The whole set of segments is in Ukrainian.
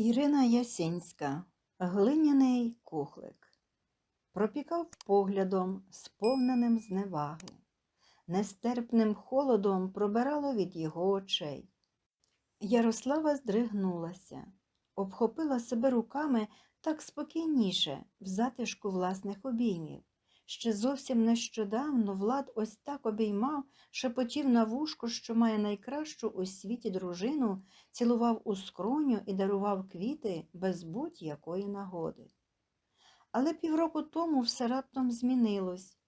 Ірина Ясінська, глиняний кухлик, пропікав поглядом, сповненим зневаги, нестерпним холодом пробирало від його очей. Ярослава здригнулася, обхопила себе руками так спокійніше, в затишку власних обіймів. Ще зовсім нещодавно Влад ось так обіймав, шепотів на вушку, що має найкращу у світі дружину, цілував у скроню і дарував квіти без будь-якої нагоди. Але півроку тому все раптом змінилось.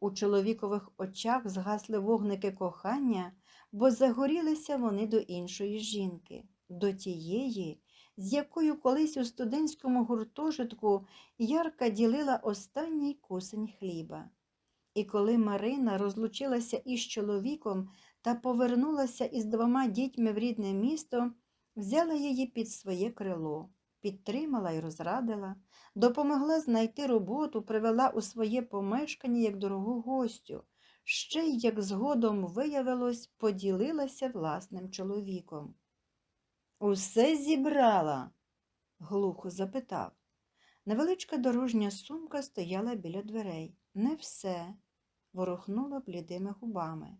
У чоловікових очах згасли вогники кохання, бо загорілися вони до іншої жінки, до тієї, з якою колись у студентському гуртожитку Ярка ділила останній кусень хліба. І коли Марина розлучилася із чоловіком та повернулася із двома дітьми в рідне місто, взяла її під своє крило, підтримала і розрадила, допомогла знайти роботу, привела у своє помешкання як дорогу гостю, ще й, як згодом виявилось, поділилася власним чоловіком. Усе зібрала? глухо запитав. Невеличка дорожня сумка стояла біля дверей. Не все, ворухнула блідими губами.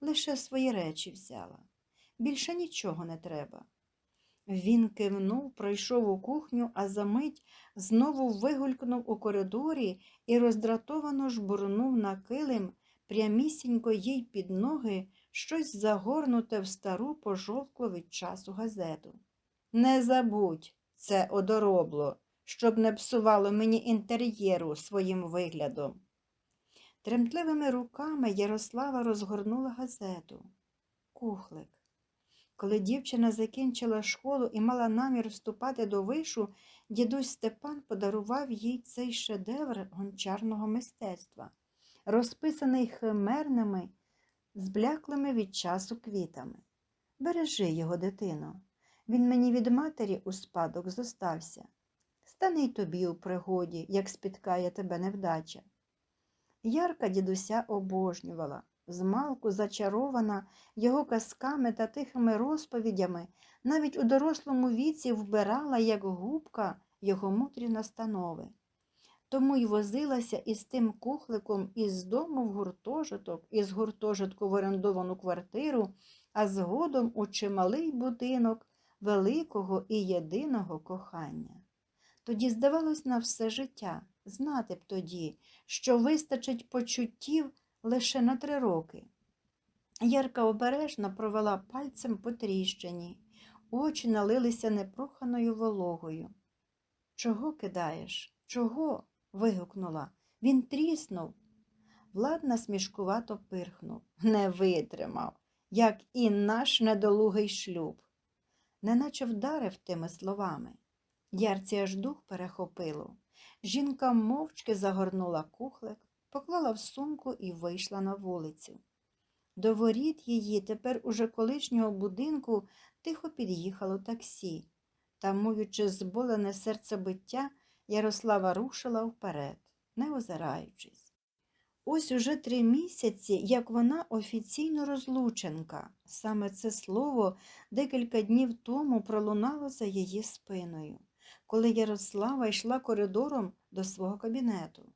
Лише свої речі взяла. Більше нічого не треба. Він кивнув, пройшов у кухню, а за мить знову вигулькнув у коридорі і роздратовано жбурнув на килим прямісінько їй під ноги щось загорнуте в стару пожовклу від часу газету. Не забудь це одоробло, щоб не псувало мені інтер'єру своїм виглядом. Тремтливими руками Ярослава розгорнула газету. Кухлик. Коли дівчина закінчила школу і мала намір вступати до вишу, дідусь Степан подарував їй цей шедевр гончарного мистецтва, розписаний химерними, збляклими від часу квітами. Бережи його, дитино. Він мені від матері у спадок зостався. Стане й тобі у пригоді, як спіткає тебе невдача. Ярка дідуся обожнювала, змалку зачарована його казками та тихими розповідями, навіть у дорослому віці вбирала, як губка, його мудрі настанови. Тому й возилася із тим кухликом із дому в гуртожиток, із гуртожитку в орендовану квартиру, а згодом у чималий будинок великого і єдиного кохання. Тоді здавалось на все життя, знати б тоді, що вистачить почуттів лише на три роки. Ярка обережно провела пальцем по тріщині, очі налилися непроханою вологою. Чого кидаєш? Чого? Вигукнула. Він тріснув. Влад насмішкувато пирхнув. Не витримав, як і наш недолугий шлюб. Неначе вдарив тими словами. Ярці аж дух перехопило. Жінка мовчки загорнула кухлик, поклала в сумку і вийшла на вулицю. До воріт її, тепер уже колишнього будинку, тихо під'їхало таксі. Тамуючи зболене серцебиття, Ярослава рушила вперед, не озираючись. Ось уже три місяці, як вона офіційно розлученка. Саме це слово декілька днів тому пролунало за її спиною, коли Ярослава йшла коридором до свого кабінету.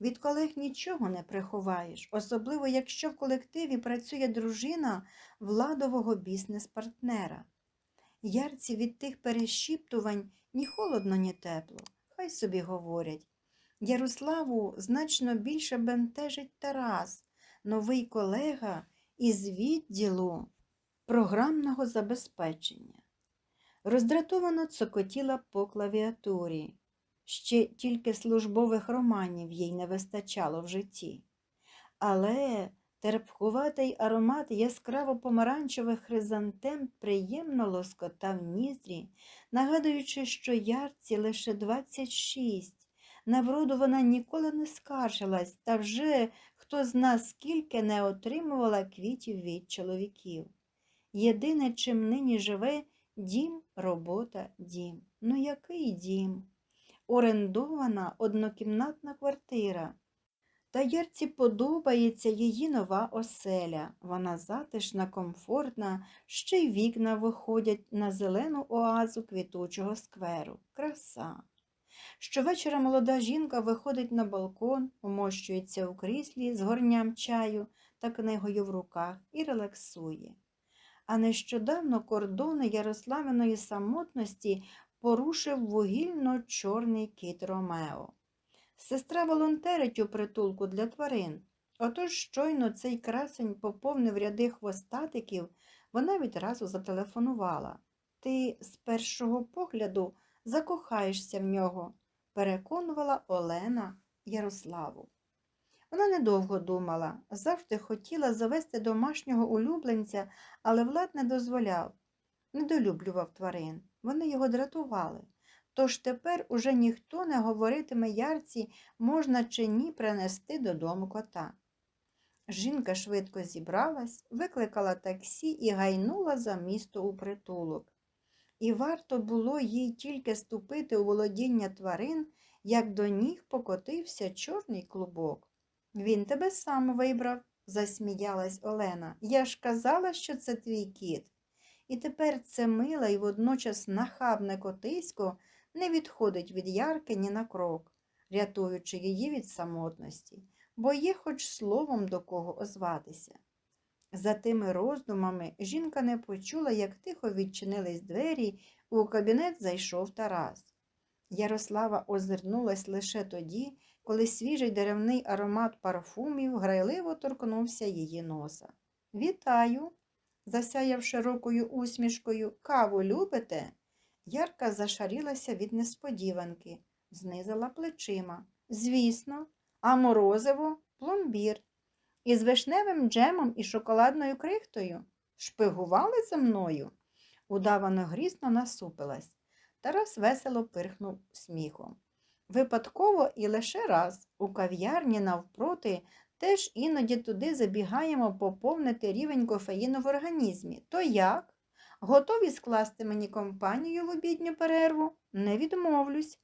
Від колег нічого не приховаєш, особливо якщо в колективі працює дружина владового бізнес-партнера. Ярці від тих перешіптувань ні холодно, ні тепло. Хай собі говорять. Ярославу значно більше бентежить Тарас, новий колега із відділу програмного забезпечення. Роздратовано цокотіла по клавіатурі. Ще тільки службових романів їй не вистачало в житті. Але терпкуватий аромат яскраво помаранчевих хризантем приємно лоскотав ніздрі, нагадуючи, що ярці лише 26. На вроду вона ніколи не скаржилась, та вже хто зна скільки не отримувала квітів від чоловіків. Єдине, чим нині живе дім, робота, дім. Ну який дім? Орендована однокімнатна квартира. Та Ярці подобається її нова оселя. Вона затишна, комфортна, ще й вікна виходять на зелену оазу квітучого скверу. Краса. Щовечора молода жінка виходить на балкон, умощується у кріслі з горням чаю та книгою в руках і релаксує. А нещодавно кордони Ярославиної самотності порушив вугільно-чорний кіт Ромео. Сестра волонтерить у притулку для тварин. Отож щойно цей красень поповнив ряди хвостатиків, вона відразу зателефонувала. Ти з першого погляду закохаєшся в нього, переконувала Олена Ярославу. Вона недовго думала, завжди хотіла завести домашнього улюбленця, але Влад не дозволяв, недолюблював тварин. Вони його дратували. Тож тепер уже ніхто не говоритиме ярці, можна чи ні принести додому кота. Жінка швидко зібралась, викликала таксі і гайнула за місто у притулок. І варто було їй тільки ступити у володіння тварин, як до ніг покотився чорний клубок. Він тебе сам вибрав, засміялась Олена. Я ж казала, що це твій кіт. І тепер це мила і водночас нахабне котисько не відходить від ярки ні на крок, рятуючи її від самотності, бо є хоч словом до кого озватися. За тими роздумами жінка не почула, як тихо відчинились двері, у кабінет зайшов Тарас. Ярослава озирнулась лише тоді, коли свіжий деревний аромат парфумів грайливо торкнувся її носа. Вітаю, засяяв широкою усмішкою. Каву любите? Ярка зашарілася від несподіванки, знизила плечима. Звісно, а морозиво пломбір. Із вишневим джемом і шоколадною крихтою. Шпигували за мною? Удавано грізно насупилась. Тарас весело пирхнув сміхом. Випадково і лише раз у кав'ярні навпроти теж іноді туди забігаємо поповнити рівень кофеїну в організмі. То як? Готові скласти мені компанію в обідню перерву? Не відмовлюсь.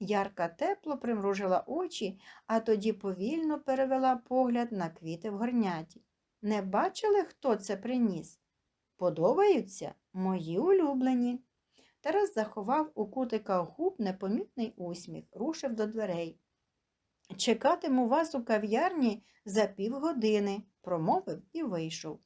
Ярка тепло примружила очі, а тоді повільно перевела погляд на квіти в горняті. Не бачили, хто це приніс? Подобаються мої улюблені. Тарас заховав у кутика губ непомітний усміх, рушив до дверей. Чекатиму вас у кав'ярні за півгодини, промовив і вийшов.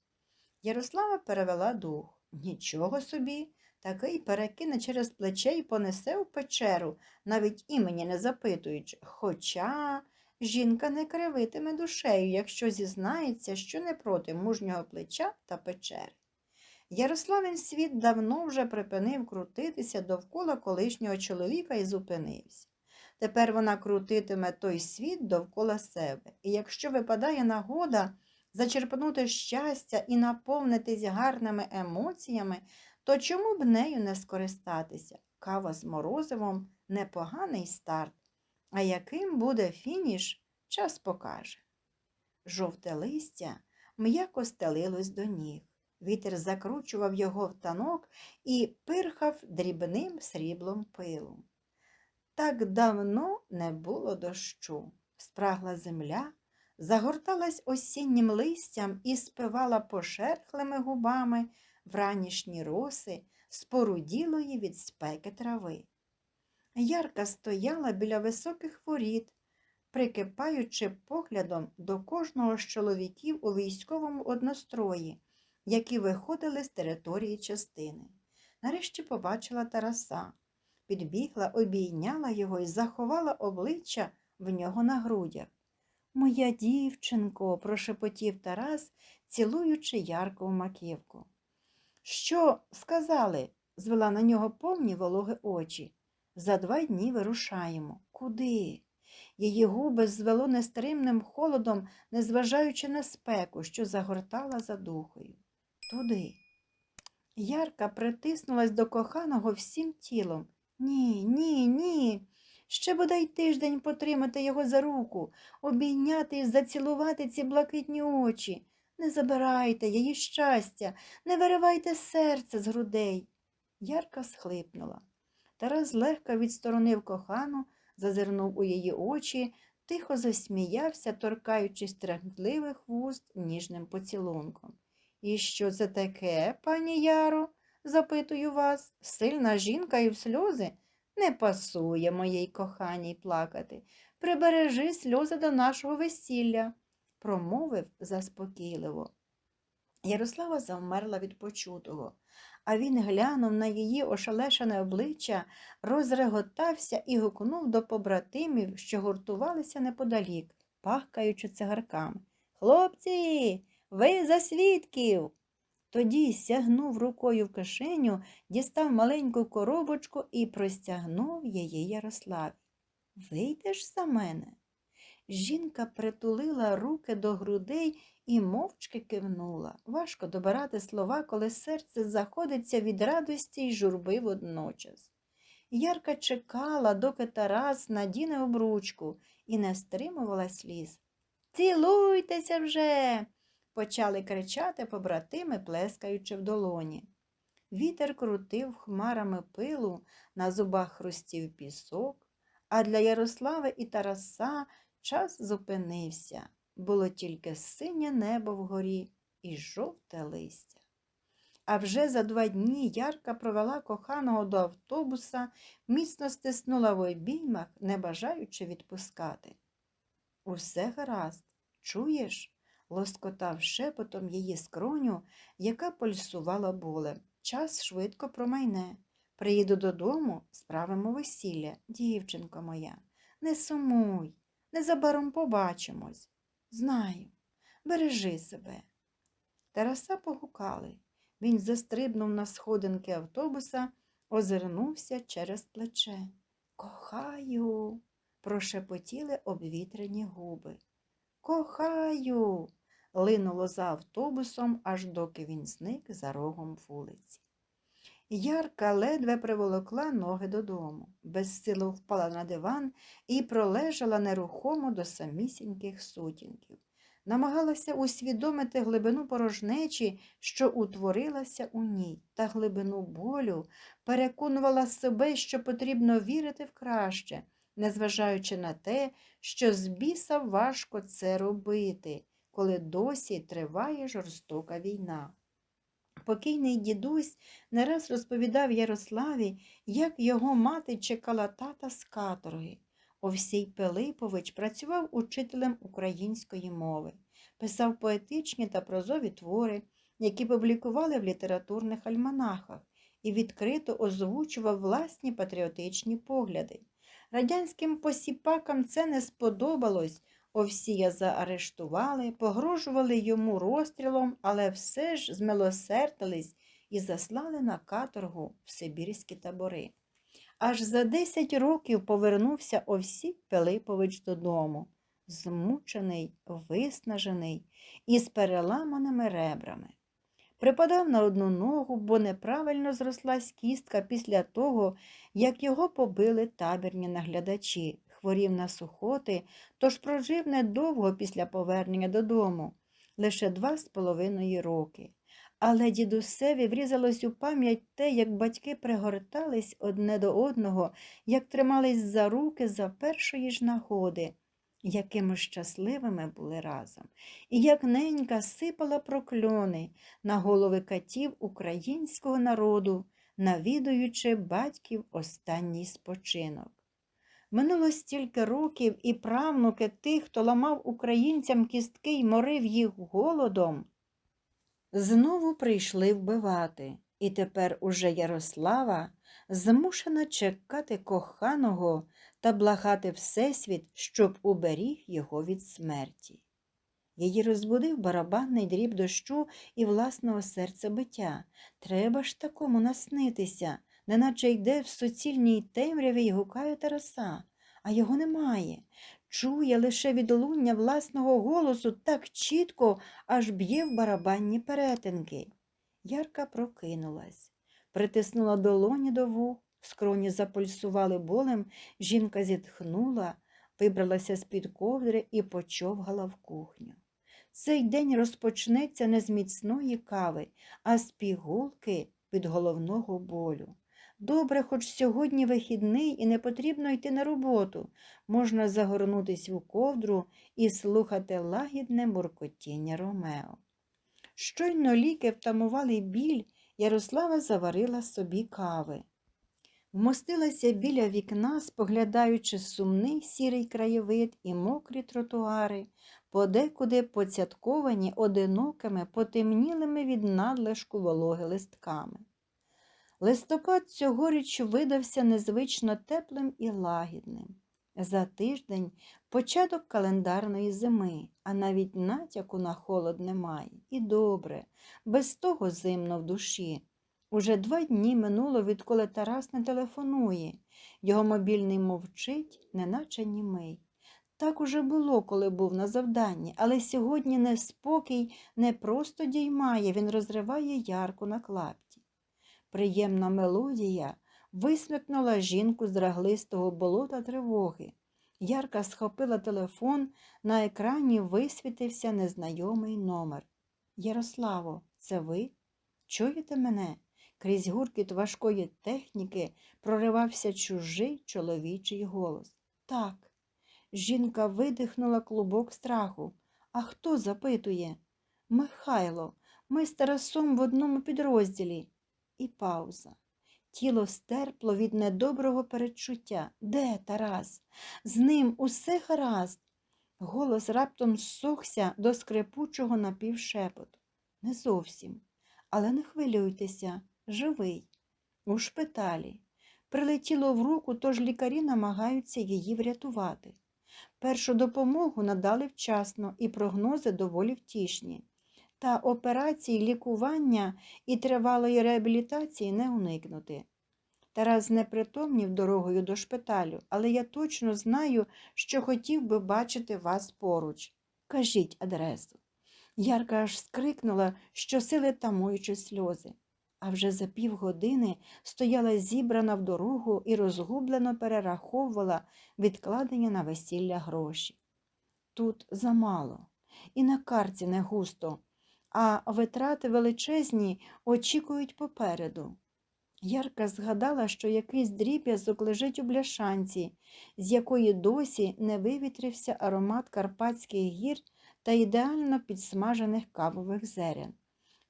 Ярослава перевела дух. Нічого собі, такий перекине через плече і понесе в печеру, навіть імені не запитуючи. Хоча жінка не кривитиме душею, якщо зізнається, що не проти мужнього плеча та печери. Ярославин світ давно вже припинив крутитися довкола колишнього чоловіка і зупинився. Тепер вона крутитиме той світ довкола себе, і якщо випадає нагода зачерпнути щастя і наповнитись гарними емоціями, то чому б нею не скористатися? Кава з морозивом непоганий старт. А яким буде фініш, час покаже. Жовте листя м'яко стелилось до ніг. Вітер закручував його в танок і пирхав дрібним сріблом пилом. Так давно не було дощу. Спрагла земля, загорталась осіннім листям і спивала пошерхлими губами вранішні роси споруділої від спеки трави. Ярка стояла біля високих воріт, прикипаючи поглядом до кожного з чоловіків у військовому однострої, які виходили з території частини. Нарешті побачила Тараса, підбігла, обійняла його і заховала обличчя в нього на грудях. Моя дівчинко, прошепотів Тарас, цілуючи ярко в маківку. Що сказали? звела на нього повні вологи очі. За два дні вирушаємо. Куди? Її губи звело нестримним холодом, незважаючи на спеку, що загортала за духою. Туди. Ярка притиснулась до коханого всім тілом. Ні, ні, ні. Ще бодай тиждень потримати його за руку, обійняти і зацілувати ці блакитні очі. Не забирайте її щастя, не виривайте серце з грудей. Ярка схлипнула. Тарас злегка відсторонив кохану, зазирнув у її очі, тихо засміявся, торкаючись тремтливих вуст ніжним поцілунком. І що це таке, пані Яро? запитую вас, сильна жінка і в сльози? Не пасує моїй коханій плакати. Прибережи сльози до нашого весілля, промовив заспокійливо. Ярослава завмерла від почутого, а він глянув на її ошалешене обличчя, розреготався і гукнув до побратимів, що гуртувалися неподалік, пахкаючи цигарками. Хлопці, ви за свідків. Тоді сягнув рукою в кишеню, дістав маленьку коробочку і простягнув її Ярославі. Вийдеш за мене? Жінка притулила руки до грудей і мовчки кивнула. Важко добирати слова, коли серце заходиться від радості й журби водночас. Ярка чекала, доки Тарас надіне обручку і не стримувала сліз. Цілуйтеся вже. Почали кричати побратими, плескаючи в долоні. Вітер крутив хмарами пилу, на зубах хрустів пісок, а для Ярослави і Тараса час зупинився. Було тільки синє небо вгорі і жовте листя. А вже за два дні Ярка провела коханого до автобуса, міцно стиснула в обіймах, не бажаючи відпускати. Усе гаразд, чуєш? Лоскотав шепотом її скроню, яка пульсувала болем. Час швидко промайне. Приїду додому, справимо весілля, дівчинко моя. Не сумуй, незабаром побачимось. Знаю, бережи себе. Тараса погукали. Він застрибнув на сходинки автобуса, озирнувся через плече. Кохаю, прошепотіли обвітрені губи. Кохаю, линуло за автобусом, аж доки він зник за рогом вулиці. Ярка ледве приволокла ноги додому, безсило впала на диван і пролежала нерухомо до самісіньких сутінків. Намагалася усвідомити глибину порожнечі, що утворилася у ній, та глибину болю, переконувала себе, що потрібно вірити в краще, незважаючи на те, що з біса важко це робити, коли досі триває жорстока війна. Покійний дідусь не раз розповідав Ярославі, як його мати чекала тата з каторги. Овсій Пилипович працював учителем української мови, писав поетичні та прозові твори, які публікували в літературних альманахах, і відкрито озвучував власні патріотичні погляди. Радянським посіпакам це не сподобалось. Овсія заарештували, погрожували йому розстрілом, але все ж змилосердились і заслали на каторгу в Сибірські табори. Аж за десять років повернувся Овсій Пилипович додому, змучений, виснажений і з переламаними ребрами. Припадав на одну ногу, бо неправильно зрослась кістка після того, як його побили табірні наглядачі, хворів на сухоти, тож прожив недовго після повернення додому, лише два з половиною роки. Але дідусеві врізалось у пам'ять те, як батьки пригортались одне до одного, як тримались за руки за першої ж нагоди, якими щасливими були разом, і як ненька сипала прокльони на голови катів українського народу, навідуючи батьків останній спочинок. Минуло стільки років і правнуки тих, хто ламав українцям кістки й морив їх голодом, знову прийшли вбивати, і тепер уже Ярослава змушена чекати коханого та благати Всесвіт, щоб уберіг його від смерті. Її розбудив барабанний дріб дощу і власного серцебиття. Треба ж такому наснитися, неначе йде в суцільній темряві й гукає Тараса, а його немає. Чує лише відлуння власного голосу так чітко, аж б'є в барабанні перетинки. Ярка прокинулась, притиснула долоні до вух, скроні запульсували болем, жінка зітхнула, вибралася з-під ковдри і почовгала в кухню. Цей день розпочнеться не з міцної кави, а з пігулки від головного болю. Добре, хоч сьогодні вихідний і не потрібно йти на роботу. Можна загорнутись у ковдру і слухати лагідне муркотіння Ромео. Щойно ліки втамували біль, Ярослава заварила собі кави. Вмостилася біля вікна, споглядаючи сумний сірий краєвид і мокрі тротуари, подекуди поцятковані одинокими, потемнілими від надлишку вологи листками. Листопад цьогоріч видався незвично теплим і лагідним. За тиждень початок календарної зими, а навіть натяку на холод немає. І добре, без того зимно в душі. Уже два дні минуло, відколи Тарас не телефонує. Його мобільний мовчить, неначе німий. Так уже було, коли був на завданні, але сьогодні неспокій не просто діймає, він розриває ярку на клапті. Приємна мелодія висмикнула жінку з драглистого болота тривоги. Ярка схопила телефон, на екрані висвітився незнайомий номер. Ярославо, це ви? Чуєте мене? Крізь гуркіт важкої техніки проривався чужий чоловічий голос. Так. Жінка видихнула клубок страху. А хто запитує? Михайло, ми з Тарасом в одному підрозділі. І пауза. Тіло стерпло від недоброго передчуття. Де Тарас? З ним усе гаразд. Голос раптом зсохся до скрипучого напівшепоту. Не зовсім. Але не хвилюйтеся, живий. У шпиталі. Прилетіло в руку, тож лікарі намагаються її врятувати. Першу допомогу надали вчасно і прогнози доволі втішні. Та операції, лікування і тривалої реабілітації не уникнути. Тарас знепритомнів дорогою до шпиталю, але я точно знаю, що хотів би бачити вас поруч. Кажіть адресу. Ярка аж скрикнула, щосили тамуючи сльози. А вже за півгодини стояла зібрана в дорогу і розгублено перераховувала відкладення на весілля гроші. Тут замало, і на карці не густо, а витрати величезні очікують попереду. Ярка згадала, що якийсь дріб'язок лежить у бляшанці, з якої досі не вивітрився аромат карпатських гір та ідеально підсмажених кавових зерен.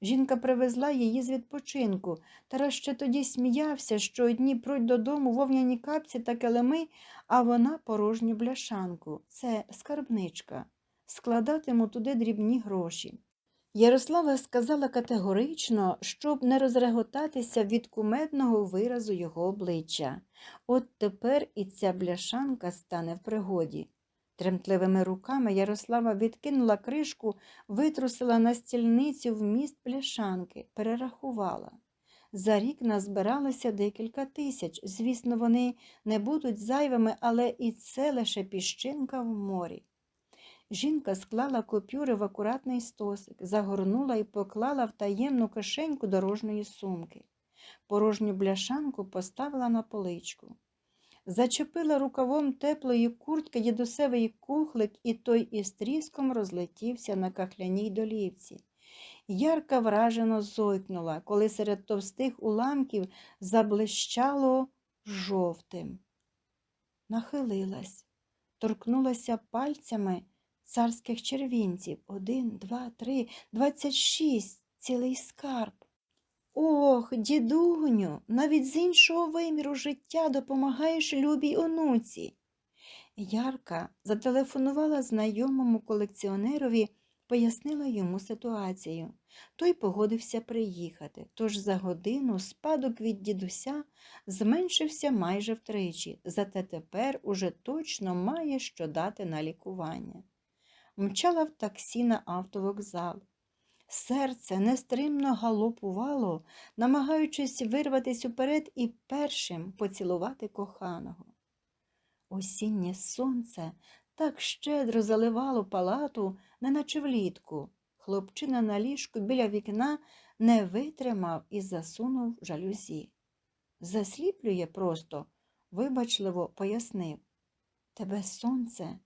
Жінка привезла її з відпочинку. Тарас ще тоді сміявся, що одні пруть додому вовняні капці та килими, а вона порожню бляшанку. Це скарбничка. Складатиму туди дрібні гроші. Ярослава сказала категорично, щоб не розреготатися від кумедного виразу його обличчя. От тепер і ця бляшанка стане в пригоді. Тремтливими руками Ярослава відкинула кришку, витрусила на стільницю вміст пляшанки, перерахувала. За рік назбиралося декілька тисяч. Звісно, вони не будуть зайвими, але і це лише піщинка в морі. Жінка склала купюри в акуратний стосик, загорнула і поклала в таємну кишеньку дорожньої сумки. Порожню бляшанку поставила на поличку. Зачепила рукавом теплої куртки дідусевий кухлик, і той із тріском розлетівся на кахляній долівці. Ярка вражено зойкнула, коли серед товстих уламків заблищало жовтим. Нахилилась, торкнулася пальцями царських червінців. Один, два, три, двадцять шість, цілий скарб. Ох, дідуню, навіть з іншого виміру життя допомагаєш любій онуці. Ярка зателефонувала знайомому колекціонерові, пояснила йому ситуацію. Той погодився приїхати, тож за годину спадок від дідуся зменшився майже втричі, зате тепер уже точно має що дати на лікування. Мчала в таксі на автовокзал. Серце нестримно галопувало, намагаючись вирватися уперед і першим поцілувати коханого. Осіннє сонце так щедро заливало палату, неначе влітку. Хлопчина на ліжку біля вікна не витримав і засунув жалюзі. Засліплює просто, вибачливо пояснив. Тебе сонце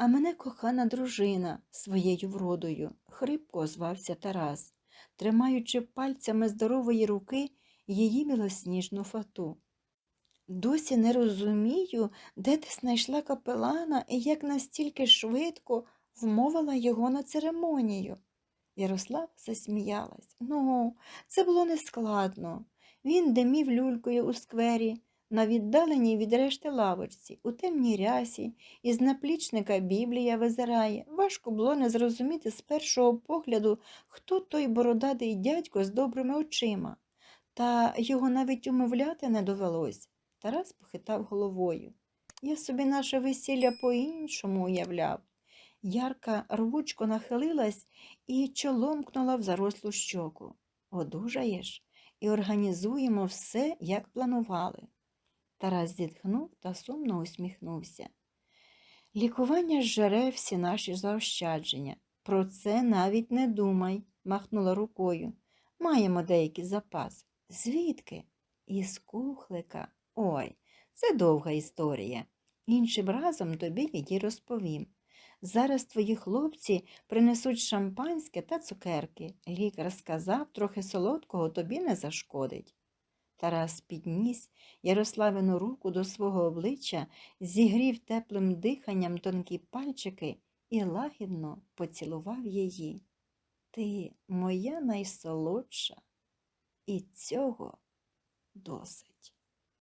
а мене кохана дружина своєю вродою, хрипко озвався Тарас. Тримаючи пальцями здорової руки, її білосніжну фату. Досі не розумію, де ти знайшла капелана і як настільки швидко вмовила його на церемонію. Ярослав засміялась. Ну, це було нескладно. Він димів люлькою у сквері, на віддаленій від решти лавочці, у темній рясі, із наплічника Біблія визирає. Важко було не зрозуміти з першого погляду, хто той бородатий дядько з добрими очима. Та його навіть умовляти не довелось. Тарас похитав головою. Я собі наше весілля по-іншому уявляв. Ярка рвучко нахилилась і чоломкнула в зарослу щоку. Одужаєш і організуємо все, як планували. Тарас зітхнув та сумно усміхнувся. Лікування зжере всі наші заощадження. Про це навіть не думай, махнула рукою. Маємо деякий запас. Звідки? Із кухлика. Ой, це довга історія. Іншим разом тобі її розповім. Зараз твої хлопці принесуть шампанське та цукерки. Лікар сказав, трохи солодкого тобі не зашкодить. Тарас підніс Ярославину руку до свого обличчя, зігрів теплим диханням тонкі пальчики і лагідно поцілував її. Ти моя найсолодша, і цього досить.